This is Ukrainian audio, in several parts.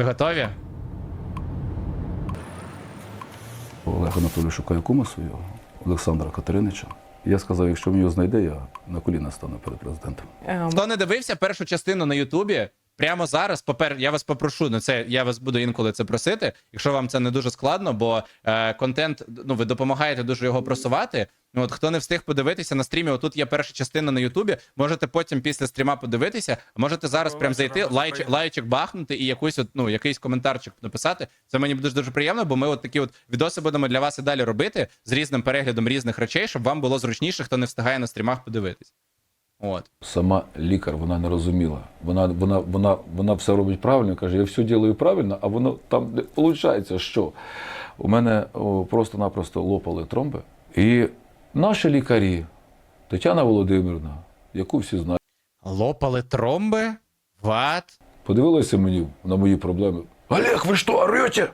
Ви готові? Олег Анатолій шукає кума свого, Олександра Катеринича. Я сказав, якщо він його знайде, я на коліна стану перед президентом. Хто не дивився першу частину на Ютубі? Прямо зараз, попер, я вас попрошу, ну це я вас буду інколи це просити, якщо вам це не дуже складно, бо е, контент, ну ви допомагаєте дуже його просувати. Ну от хто не встиг подивитися на стрімі, отут є перша частина на Ютубі. Можете потім після стріма подивитися. а Можете зараз прям зайти, лайч, лайчик бахнути і якусь от, ну, якийсь коментарчик написати. Це мені буде дуже приємно, бо ми от такі от відоси будемо для вас і далі робити з різним переглядом різних речей, щоб вам було зручніше, хто не встигає на стрімах подивитись. От. Сама лікар вона не розуміла. Вона, вона, вона, вона все робить правильно, каже, я все ділаю правильно, а воно там не виходить, що у мене просто-напросто лопали тромби. І наші лікарі, Тетяна Володимирівна, яку всі знають, Лопали тромби? Ват? подивилася мені на мої проблеми. Олег, ви що, орете?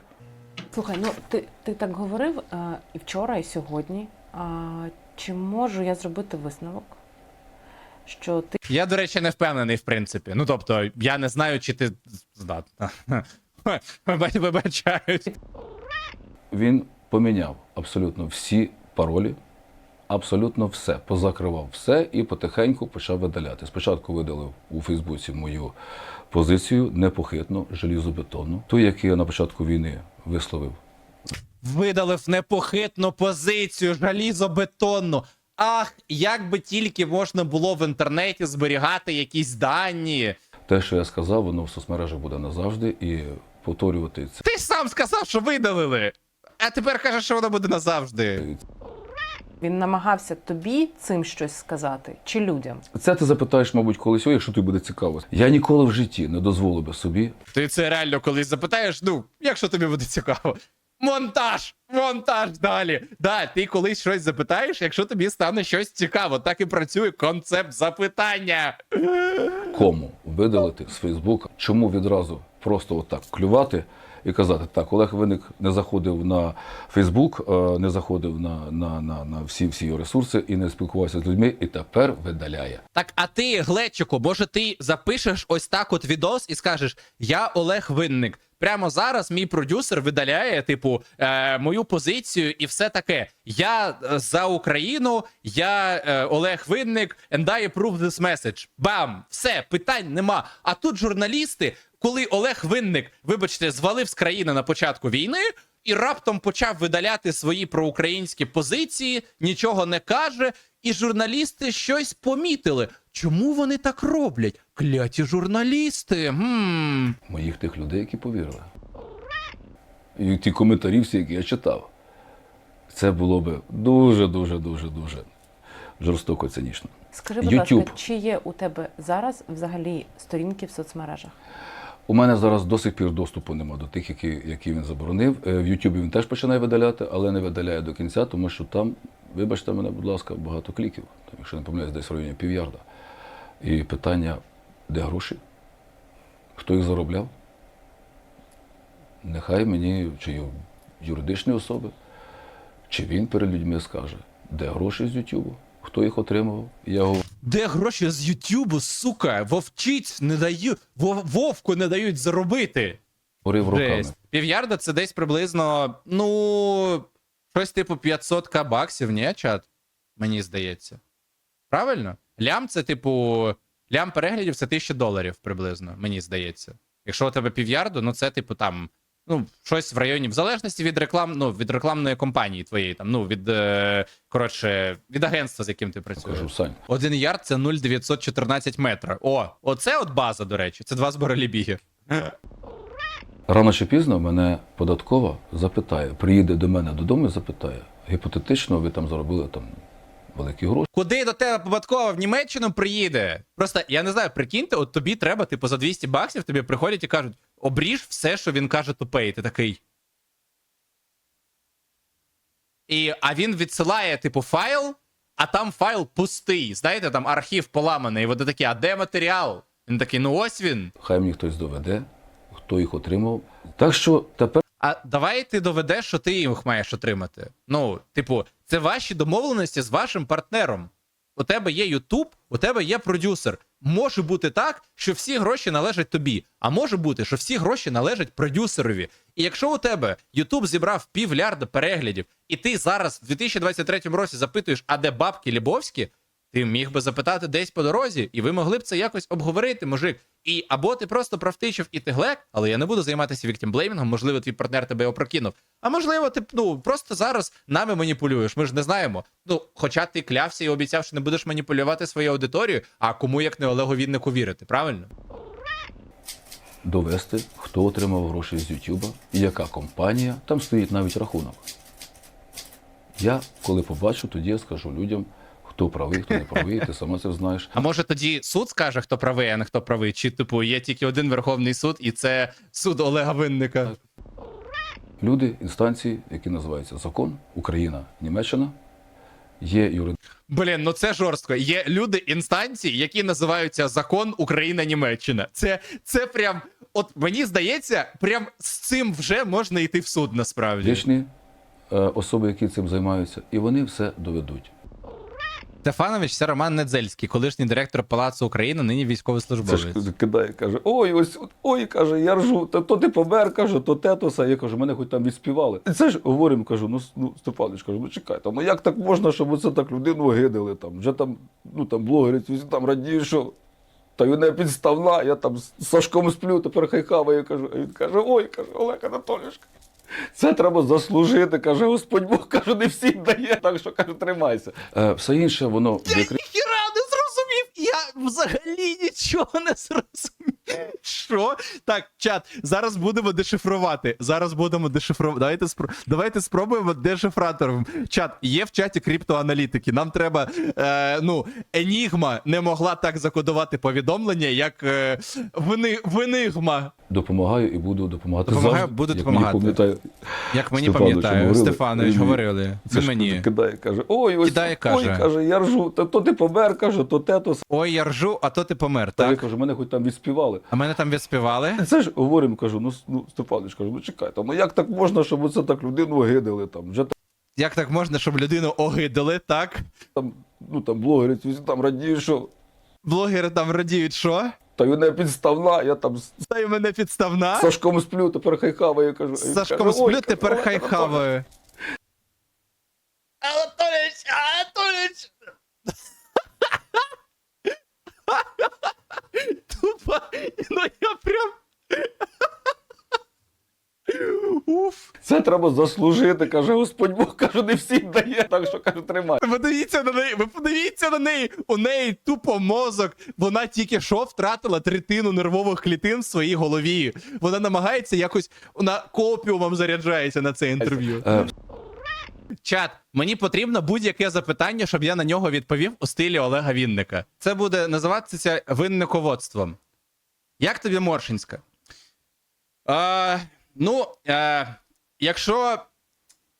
Слухай, ну ти, ти так говорив е, і вчора, і сьогодні. А, чи можу я зробити висновок, що ти Я, до речі, не впевнений, в принципі. Ну, тобто, я не знаю, чи ти здатна. Вибач- Вибачаюсь. Він поміняв абсолютно всі паролі, абсолютно все, позакривав все і потихеньку почав видаляти. Спочатку видалив у Фейсбуці мою позицію непохитну, желізобетонну, ту, яку я на початку війни висловив. Видалив непохитну позицію, жалізобетонну. Ах, як би тільки можна було в інтернеті зберігати якісь дані. Те, що я сказав, воно в соцмережах буде назавжди, і повторювати це. Ти ж сам сказав, що видалили. А тепер кажеш, що воно буде назавжди. він намагався тобі цим щось сказати, чи людям? Це ти запитаєш, мабуть, колись, о, якщо тобі буде цікаво. Я ніколи в житті не дозволив би собі Ти це реально колись запитаєш, ну, якщо тобі буде цікаво. Монтаж! Монтаж далі. Да, ти колись щось запитаєш, якщо тобі стане щось цікаво. Так і працює концепт запитання. кому видалити з Фейсбука, чому відразу просто отак клювати і казати, так, Олег Винник не заходив на Фейсбук, е, не заходив на, на, на, на всі всі його ресурси і не спілкувався з людьми, і тепер видаляє. Так, а ти, Глечику, може, ти запишеш ось так от відос і скажеш: Я Олег Винник. Прямо зараз мій продюсер видаляє, типу, е, мою позицію і все таке. Я е, за Україну, я е, Олег Винник, and I approve this message. Бам! Все, питань нема. А тут журналісти, коли Олег Винник, вибачте, звалив з країни на початку війни. І раптом почав видаляти свої проукраїнські позиції, нічого не каже, і журналісти щось помітили. Чому вони так роблять? Кляті журналісти. Гм. Моїх тих людей, які повірили. І ті коментарі, всі, які я читав, це було би дуже, дуже, дуже, дуже жорстоко цинічно. Скажи, будь YouTube. ласка, чи є у тебе зараз взагалі сторінки в соцмережах? У мене зараз до сих пір доступу нема до тих, які, які він заборонив. Е, В Ютубі він теж починає видаляти, але не видаляє до кінця, тому що там, вибачте мене, будь ласка, багато кліків. Там, якщо не помиляюсь, десь в районі півярда. І питання, де гроші? Хто їх заробляв? Нехай мені, чи юридичні особи, чи він перед людьми скаже, де гроші з Ютубу, хто їх отримував. Я говорю, Де гроші з Ютубу, сука? Вовчиць не дають, вов- вовку не дають заробити. говорив руками. Півярда це десь приблизно, ну, щось типу 500к баксів, ні, чат? Мені здається. Правильно? Лям це, типу, лям переглядів це 1000 доларів приблизно, мені здається. Якщо у тебе півярду, ну це, типу, там, ну, щось в районі, в залежності від реклам, ну, від рекламної компанії твоєї, там, ну, від, е, коротше, від агентства, з яким ти працюєш. Кажу, Сань, Один ярд це 0,914 метра. О, оце от база, до речі. Це два зборолі біги. Рано чи пізно мене податкова запитає, приїде до мене додому і запитає, гіпотетично, ви там заробили там великі гроші. Куди до тебе податкова в Німеччину приїде? Просто я не знаю, прикиньте, от тобі треба, типу, за 200 баксів тобі приходять і кажуть: обріж все, що він каже, тупе. І ти такий. І, а він відсилає, типу, файл, а там файл пустий. Знаєте, там архів поламаний. І вони такі, а де матеріал? Він такий, ну ось він. Хай мені хтось доведе, хто їх отримав. Так що тепер А давай ти доведеш, що ти їх маєш отримати. Ну, типу, це ваші домовленості з вашим партнером. У тебе є Ютуб, у тебе є продюсер. Може бути так, що всі гроші належать тобі, а може бути, що всі гроші належать продюсерові. І якщо у тебе Ютуб зібрав півлярда переглядів, і ти зараз в 2023 році запитуєш, а де бабки Лібовські, ти міг би запитати десь по дорозі, і ви могли б це якось обговорити, мужик. І або ти просто правтичив і ти глек, але я не буду займатися віктімблеймінгом, можливо, твій партнер тебе опрокинув. А можливо, ти ну просто зараз нами маніпулюєш. Ми ж не знаємо. Ну, хоча ти клявся і обіцяв, що не будеш маніпулювати свою аудиторію, а кому як не Олегу Віннику вірити, правильно? Довести, хто отримав гроші з Ютуба яка компанія, там стоїть навіть рахунок. Я, коли побачу, тоді я скажу людям, хто правий, хто не правий, ти сама це знаєш. А може тоді суд скаже, хто правий, а не хто правий? Чи типу є тільки один Верховний суд, і це суд Олега Винника? Люди, інстанції, які називаються закон, Україна, Німеччина, є юридичні. Блін, ну це жорстко. Є люди інстанції, які називаються Закон Україна Німеччина. Це, це прям, от мені здається, прям з цим вже можна йти в суд насправді. е, особи, які цим займаються, і вони все доведуть. Стефанович це Роман Недзельський, колишній директор Палацу України, нині Це військовослужбовець. ж кидає, каже: ой, ось ой, каже, я ржу, та то ти помер, каже, то тетоса. Я кажу, мене хоч там відспівали. І це ж говоримо, кажу, ну, ну Степанович, кажу, ну чекай, там, ну як так можна, щоб оце так людину гидали там? Вже там, ну там блогери там радіють, що та не підставна, я там з Сашком сплю, тепер хай хаває, кажу. А він каже, ой, каже, Олег Анатолійович, це треба заслужити, каже, Господь Бог, каже, не всім дає, так що каже, тримайся. Е, все інше, воно Я Ніхіра не зрозумів! Я взагалі нічого не зрозумів. Що? Так, чат, зараз будемо дешифрувати. Зараз будемо дешифрувати. Давайте, спро... Давайте спробуємо дешифратором. Чат, є в чаті криптоаналітики. Нам треба. Е, ну, Енігма не могла так закодувати повідомлення, як е, вини... Венигма. допомагаю і буду допомагати Допомагаю, завжди. буду як допомагати. Мені пам'ятаю, Як мені Стефановичу пам'ятаю, говорили. Стефанович говорили. Це Це ж мені. кидає, каже, ой, ось Кидає, каже. ой, каже, я ржу, та то ти помер, каже, то тетос. Ой, я ржу, а то ти помер, Та я так? кажу, мене хоч там відспівали. А мене там відспівали. Це ж говоримо, кажу, ну, ну Степанович, кажу, ну чекай, там, ну як так можна, щоб оце так людину гидали там? Вже Як так можна, щоб людину огидали, так? там, ну там блогери ці всі там радіють, що Блогери там радіють, що? та й не підставна, я там з Та й мене підставна. Сашком сплю, тепер хай хаває, кажу. З Сашком сплю, тепер хай хаваю. Анатолійович, Анатолійович! ну я прям... Уф. Це треба заслужити, каже, Господь Бог, каже, не всім дає, так що каже, тримай. Подивіться на неї, ви подивіться на неї. У неї тупо мозок. Вона тільки що втратила третину нервових клітин в своїй голові. Вона намагається якось вона копіумом заряджається на це інтерв'ю. Е, Чат, мені потрібно будь-яке запитання, щоб я на нього відповів у стилі Олега Вінника. Це буде називатися винниководством. Як тобі Моршинська? Е, ну, е, якщо.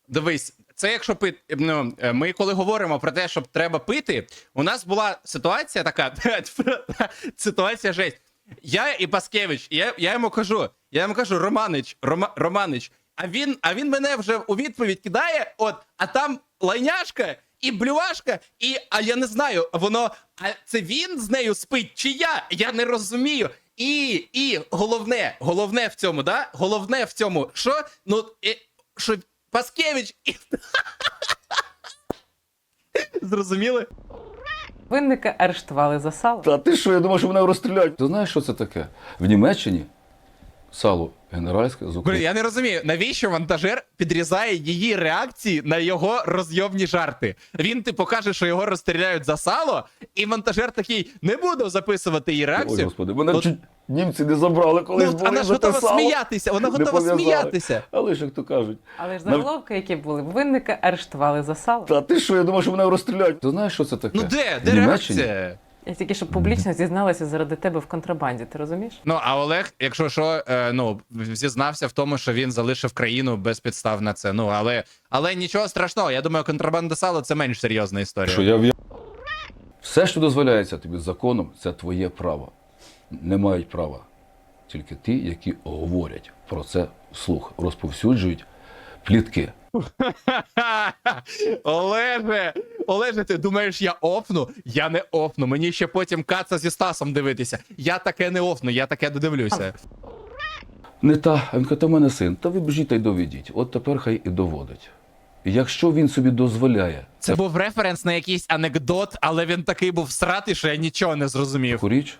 Дивись, це якщо пити. Ну, е, ми коли говоримо про те, щоб треба пити, у нас була ситуація така. ситуація жесть. Я і Паскевич, я, я йому кажу, я йому кажу, Романич, Рома, Романич, а він, а він мене вже у відповідь кидає, от, а там лайняшка і блювашка, і а я не знаю, воно. А це він з нею спить, чи я? Я не розумію. І, і головне, головне в цьому, да? Головне в цьому, що? Ну, і, що Паскевич і. Зрозуміли? Винника арештували за сало. Та ти що, я думав, що мене розстріляють. Ти знаєш, що це таке? В Німеччині сало генеральське з Блін, України. я не розумію, навіщо вантажер підрізає її реакції на його розйомні жарти. Він типу каже, що його розстріляють за сало, і вантажер такий не буду записувати її Ой, реакцію. господи, мене чуть німці не забрали, коли Ну, вона ж готова сміятися, вона готова сміятися. Але ж як то кажуть. Але ж Нав- заголовки, які були, винника арештували за сало. Та ти що, я думав, що мене розстріляють. Ти знаєш, що це таке? Ну де? В Де Німеччині реакція? Я тільки що публічно зізналася заради тебе в контрабанді, ти розумієш? Ну, а Олег, якщо що, е, ну, зізнався в тому, що він залишив країну без підстав на це. Ну, але, але нічого страшного. Я думаю, контрабанда сала це менш серйозна історія. Що я в'я- Все, що дозволяється тобі законом, це твоє право. Не мають права тільки ті, які говорять про це вслух, розповсюджують плітки. Олеже, Олеже, ти думаєш, я офну? Я не офну. Мені ще потім каца зі Стасом дивитися. Я таке не офну, я таке додивлюся. Не та, він каже, та в мене син. Та ви біжіть та й доведіть. От тепер хай і доводить. Якщо він собі дозволяє Це був референс на якийсь анекдот, але він такий був сратий, що я нічого не зрозумів. таку річ,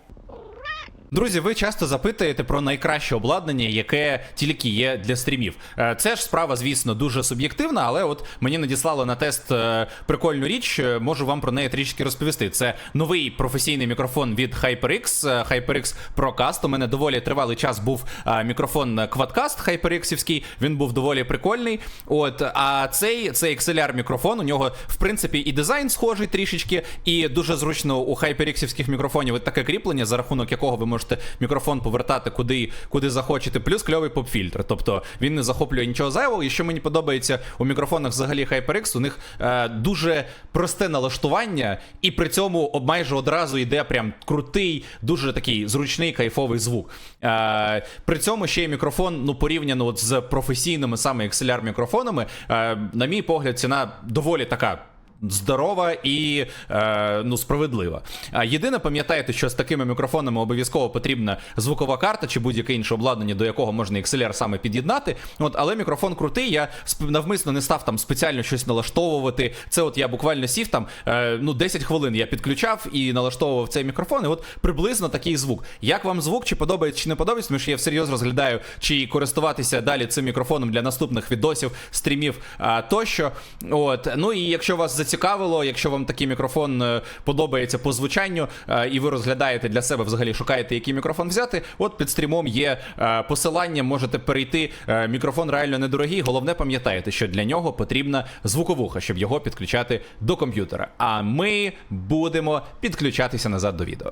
Друзі, ви часто запитуєте про найкраще обладнання, яке тільки є для стрімів. Е, Це ж справа, звісно, дуже суб'єктивна, але от мені надіслали на тест е, прикольну річ. е, Можу вам про неї трішки розповісти. Це новий професійний мікрофон від HyperX, HyperX Procast. У мене доволі тривалий час був мікрофон Quadcast HyperX-івський. Він був доволі прикольний. От а цей цей XLR мікрофон. У нього в принципі і дизайн схожий трішечки, і дуже зручно у HyperX-івських мікрофонів таке кріплення, за рахунок якого ви можете мікрофон повертати куди, куди захочете. Плюс кльовий поп-фільтр. Тобто він не захоплює нічого зайвого. І що мені подобається у мікрофонах взагалі HyperX, у них е, дуже просте налаштування, і при цьому майже одразу йде прям крутий, дуже такий зручний кайфовий звук. Е, при цьому ще й мікрофон, ну порівняно от з професійними саме XLR мікрофонами, е, на мій погляд, ціна доволі така. Здорова і е, ну справедлива. А єдине, пам'ятайте, що з такими мікрофонами обов'язково потрібна звукова карта чи будь-яке інше обладнання, до якого можна XLR саме під'єднати. От, але мікрофон крутий. Я навмисно не став там спеціально щось налаштовувати. Це от я буквально сів там е, ну 10 хвилин. Я підключав і налаштовував цей мікрофон. І от приблизно такий звук. Як вам звук, чи подобається, чи не подобається? Тому що я всерйоз розглядаю, чи користуватися далі цим мікрофоном для наступних відосів, стрімів а, тощо. От ну і якщо вас зацікавило, якщо вам такий мікрофон е, подобається по звучанню, е, і ви розглядаєте для себе взагалі, шукаєте, який мікрофон взяти. От під стрімом є е, посилання, можете перейти. Мікрофон реально недорогий. Головне, пам'ятайте, що для нього потрібна звуковуха, щоб його підключати до комп'ютера. А ми будемо підключатися назад до відео.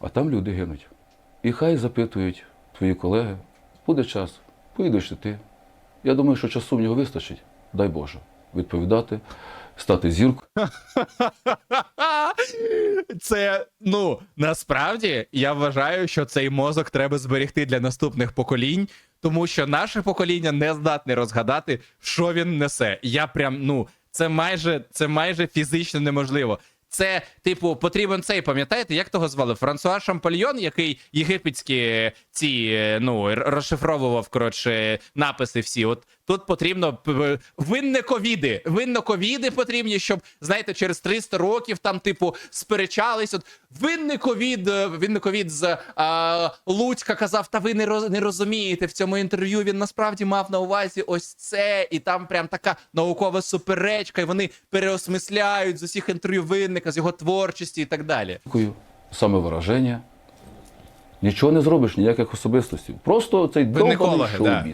а там люди гинуть. І хай запитують твої колеги, буде час, поїдеш і ти. Я думаю, що часу в нього вистачить, дай Боже, відповідати, стати зіркою. Це ну насправді я вважаю, що цей мозок треба зберегти для наступних поколінь, тому що наше покоління не здатне розгадати, що він несе. Я прям ну це майже це майже фізично неможливо. Це, типу, потрібен цей, пам'ятаєте, як того звали? Франсуа Шампальйон, який єгипетські ці е, ну розшифровував коротше написи всі. От тут потрібно п- винниковіди. Винниковіди потрібні, щоб знаєте, через 300 років там, типу, сперечались. От винниковід, е, винниковід з а, Луцька казав: Та ви не роз, не розумієте в цьому інтерв'ю. Він насправді мав на увазі ось це, і там прям така наукова суперечка, і вони переосмисляють з усіх інтерв'ю винника, з його творчості і так далі. самовираження. Нічого не зробиш, ніяких особистостей. Просто цей довбаний Винникологи, да.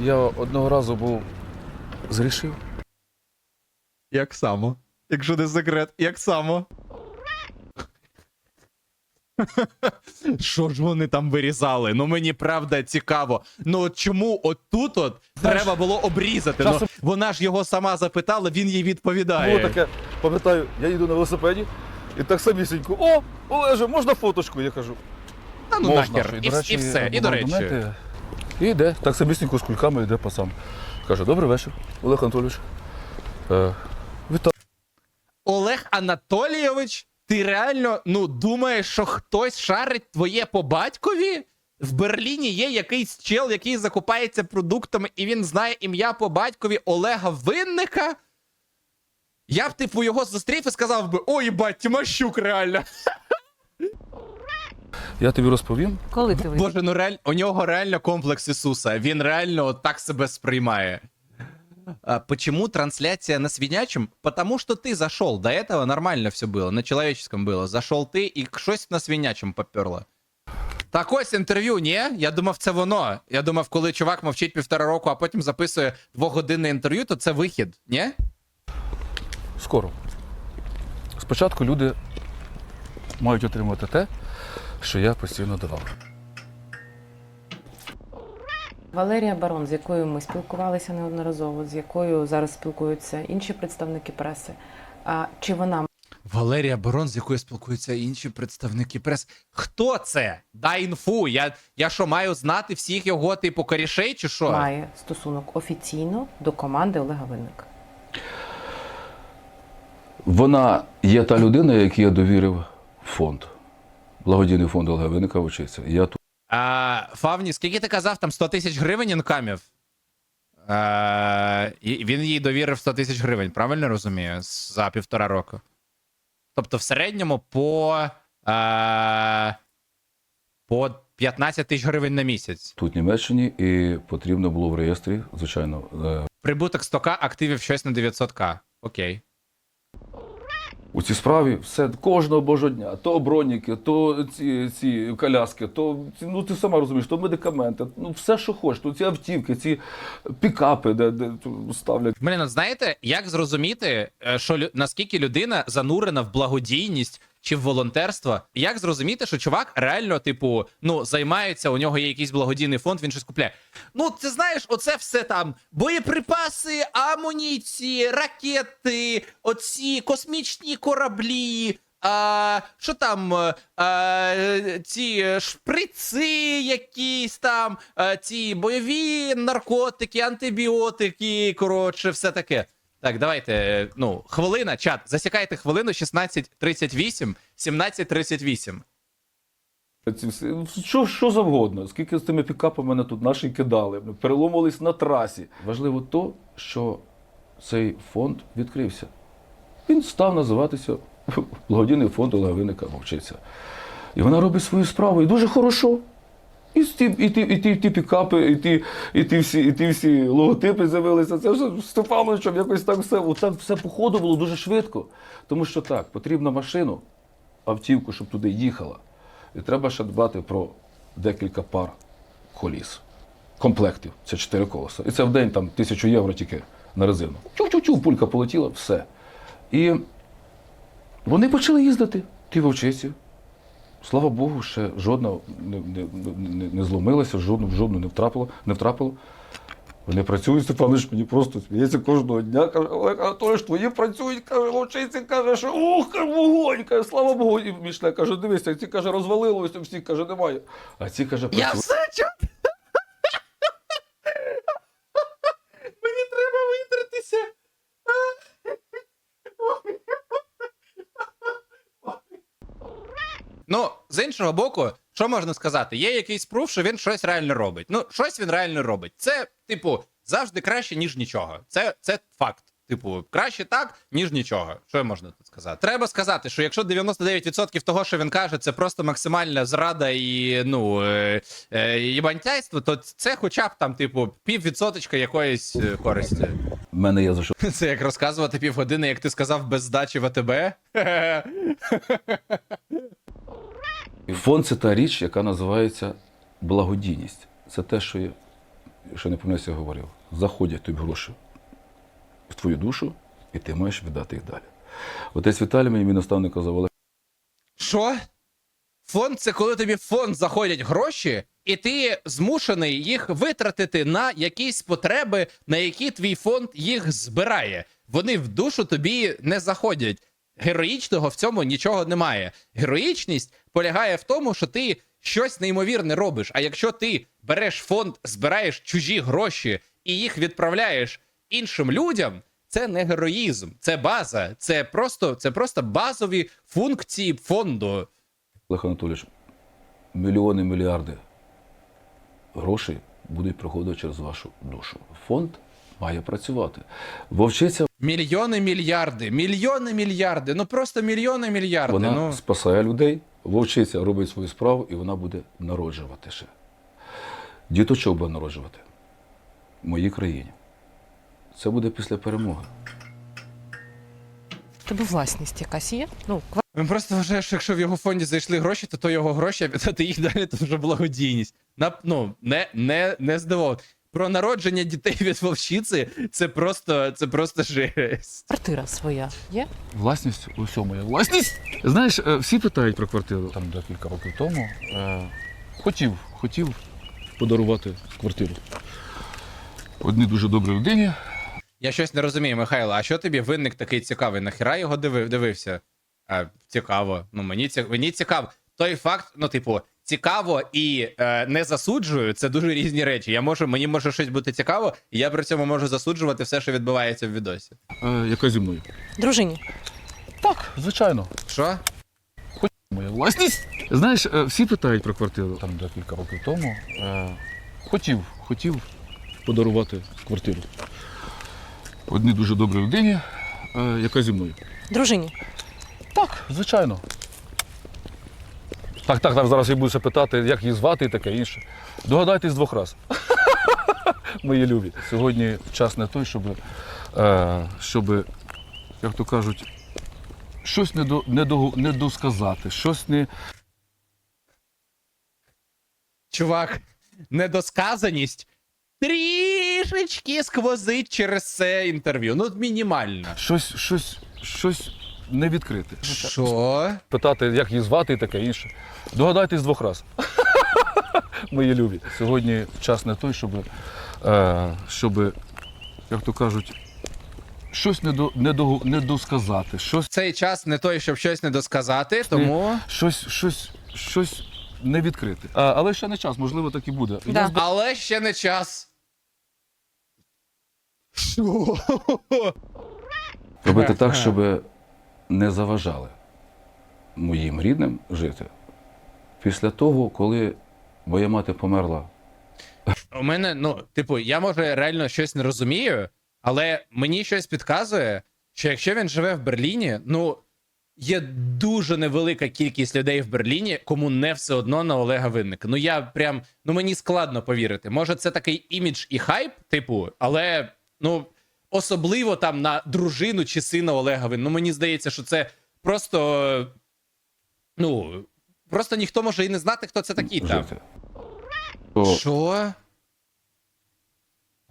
Я одного разу був зрішив. Як само? Якщо не секрет, як само? Що ж вони там вирізали? Ну мені правда цікаво. Ну от чому от тут от треба було обрізати? Ну, часом- вона ж його сама запитала, він їй відповідає. Було таке, пам'ятаю, я їду на велосипеді і так самісінько. О, Олеже, можна фоточку? Я кажу. Та ну можна. нахер. І, і все. І до речі. Документи. І йде, так самісінько з кульками йде пацан. Каже, добрий вечір, Олег Анатолійович. Е, вітаю. Олег Анатолійович, ти реально ну думаєш, що хтось шарить твоє по батькові? В Берліні є якийсь чел, який закупається продуктами, і він знає ім'я по батькові Олега Винника. Я б, типу, його зустрів і сказав би: ой, бать, Тимощук, реально. Я тобі розповім. Коли ти вийшов? Боже, ну реаль... у нього реально комплекс Ісуса. Він реально от так себе сприймає. А почему трансляция на свинячем? Потому что ты зашел. До этого нормально все было, на человеческом было. Зашел ты і щось на свинячем поперло. Так ось інтерв'ю, ні? Я думав, це воно. Я думав, коли чувак мовчить півтора року, а потім записує двогодинне інтерв'ю, то це вихід, ні? Скоро. Спочатку люди мають отримати те, що я постійно давав. Валерія Барон, з якою ми спілкувалися неодноразово, з якою зараз спілкуються інші представники преси. А чи вона Валерія Барон, з якою спілкуються інші представники прес. Хто це? Дай інфу. Я, я що, маю знати всіх його типу корішей, чи що? має стосунок офіційно до команди Олега Винника? Вона є та людина, якій я довірив фонд. Благодійний фонд Олега Винника вчиться. Я тут А, Фавні, скільки ти казав, там 100 тисяч гривень інкамів? А, і він їй довірив 100 тисяч гривень, правильно розумію? За півтора року. Тобто, в середньому по, а, по 15 тисяч гривень на місяць. тут в Німеччині, і потрібно було в реєстрі, звичайно, е, Прибуток 100к, активів щось на 900к. Окей. У цій справі все кожного божого дня. То броніки, то ці, ці коляски, то ну ти сама розумієш, то медикаменти, ну все, що хочеш, то ці автівки, ці пікапи, де, де ставлять. Мені от знаєте, як зрозуміти, е, що наскільки людина занурена в благодійність чи в волонтерство? Як зрозуміти, що чувак реально, типу, ну займається, у нього є якийсь благодійний фонд, він щось купляє. Ну, ти знаєш, оце все там боєприпаси, амуніції, ракети, оці космічні кораблі. А, що там, е, е, ці шприци якісь там, е, ці бойові наркотики, антибіотики, коротше, все таке. Так, давайте, ну, хвилина, чат, засікайте хвилину 16.38, 17.38. Що, що завгодно, скільки з тими пікапами мене тут наші кидали, переломувались на трасі. Важливо то, що цей фонд відкрився. Він став називатися Благодійний фонд Олега Вовчиця. І вона робить свою справу, і дуже хорошо. І ті, і ті, і і ті пікапи, і ті, і ті всі, і ті всі логотипи з'явилися. Це вже Стефановичем якось так все. Оце все походу було дуже швидко. Тому що так, потрібна машину, автівку, щоб туди їхала. І треба ще дбати про декілька пар коліс. Комплектів. Це чотири колеса. І це в день там тисячу євро тільки на резину. Чу-чу-чу, пулька полетіла, все. І вони почали їздити, ті вовчиці. Слава Богу, ще жодна не, не, не, не зломилася, жодну, в жодну не втрапило, не втрапило. Вони працюють, Степанович мені просто сміється кожного дня. Каже, Олег Анатолійович, твої працюють, каже, вовчиці, каже, що ух, вогонь, каже, слава Богу. І Мішля каже, дивися, ці каже, розвалилося, всі каже, немає. А ці каже, Я все чат! З іншого боку, що можна сказати? Є якийсь пруф, що він щось реально робить. Ну, щось він реально робить. Це, типу, завжди краще, ніж нічого. Це, це факт. Типу, краще так, ніж нічого. Що можна тут сказати? Треба сказати, що якщо 99% того, що він каже, це просто максимальна зрада і ну е, е, то це хоча б там, типу, піввідсоточка якоїсь е, користі. В мене є за що Це як розказувати півгодини, як ти сказав, без здачі Фонд це та річ, яка називається благодійність. Це те, що я, що не помиляюся, говорив. Заходять тобі гроші в твою душу, і ти маєш віддати їх далі. Отець Віталій мені мій наставник казав, Олег, Що? Фонд це коли тобі в фонд заходять гроші, і ти змушений їх витратити на якісь потреби, на які твій фонд їх збирає. Вони в душу тобі не заходять. Героїчного в цьому нічого немає. Героїчність полягає в тому, що ти щось неймовірне робиш. А якщо ти береш фонд, збираєш чужі гроші і їх відправляєш іншим людям, це не героїзм, це база, це просто, це просто базові функції фонду. Олег Анатолійович, мільйони, мільярди грошей будуть приходити через вашу душу. Фонд має працювати. Вовчиця Мільйони, мільярди, мільйони, мільярди. Ну просто мільйони, мільярди. вона ну спасає людей, вовчиця робить свою справу і вона буде народжувати ще. Діточок буде народжувати в моїй країні. Це буде після перемоги. В тебе власність якась є? Ну, він просто вважає, що якщо в його фонді зайшли гроші, то то його гроші, а віддати їх далі, то вже благодійність. На, ну, не, не, не здивовано. Про народження дітей від вовчиці це просто, це просто жесть. квартира своя є? Власність, усьо моя власність. Знаєш, е, всі питають про квартиру. Там декілька років тому. Е, хотів, хотів подарувати квартиру. Одній дуже добрій людині. Я щось не розумію, Михайло, а що тобі винник такий цікавий? Нахіра його дивив, дивився? А, цікаво. Ну, мені, ці, мені цікаво. Той факт, ну, типу, цікаво і е, не засуджую, це дуже різні речі. Я можу, мені може щось бути цікаво, і я при цьому можу засуджувати все, що відбувається в відосі. Е, яка зі мною. Дружині. Так, звичайно. Що? Моя власність. Знаєш, е, всі питають про квартиру. Там декілька років тому. Е, хотів, хотів подарувати квартиру. Одній дуже добрій людині, е, яка зі мною. Дружині. Так, звичайно. Так, так, так, зараз я буду питати, як її звати і таке інше. Догадайтесь двох раз. Мої любі. Сьогодні час не той, щоб, е, щоб як то кажуть, щось не, до, не, до, не досказати, щось не. Чувак, недосказаність трішечки сквозить через це інтерв'ю. Ну, мінімально. Щось, щось, щось не відкрите. Що? Питати, як її звати і таке інше. Догадайтесь двох раз. Мої любі. Сьогодні час не той, щоб, е, щоб як то кажуть, щось не, до, не, до, не досказати, щось, Цей час не той, щоб щось недосказати, тому. щось, щось, щось не відкрите. А, але ще не час, можливо, так і буде. Да. Я Але ще не час. Що? Робити так, щоб не заважали моїм рідним жити. Після того, коли моя мати померла У мене, ну, типу, я може реально щось не розумію, але мені щось підказує, що якщо він живе в Берліні, ну є дуже невелика кількість людей в Берліні, кому не все одно на Олега Винника. Ну я прям, ну мені складно повірити. Може, це такий імідж і хайп, типу, але ну особливо там на дружину чи сина Олега. Ну мені здається, що це просто. Ну, просто ніхто може і не знати, хто це такий там. Що?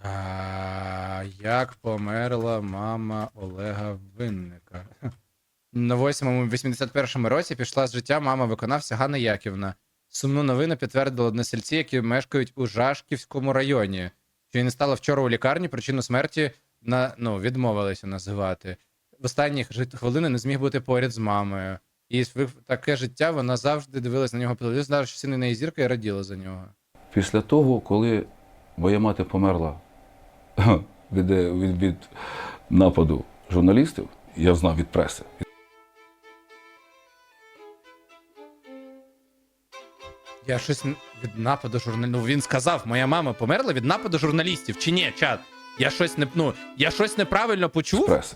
А, як померла мама Олега Винника? На 8-му 81-му році пішла з життя мама виконавця Ганна Яківна. Сумну новину підтвердили односельці, які мешкають у Жашківському районі. Що не стала вчора у лікарні, причину смерті на, ну, відмовилися називати. В останні хвилини не зміг бути поряд з мамою. І таке життя вона завжди дивилась на нього по телевізору, знала, що син у неї зірка і раділа за нього. після того, коли моя мати померла від, від, від нападу журналістів, я знав від преси. Я щось від нападу журналістів. Ну, він сказав, моя мама померла від нападу журналістів. Чи ні, чат? Я щось не ну, я щось неправильно почув. преси.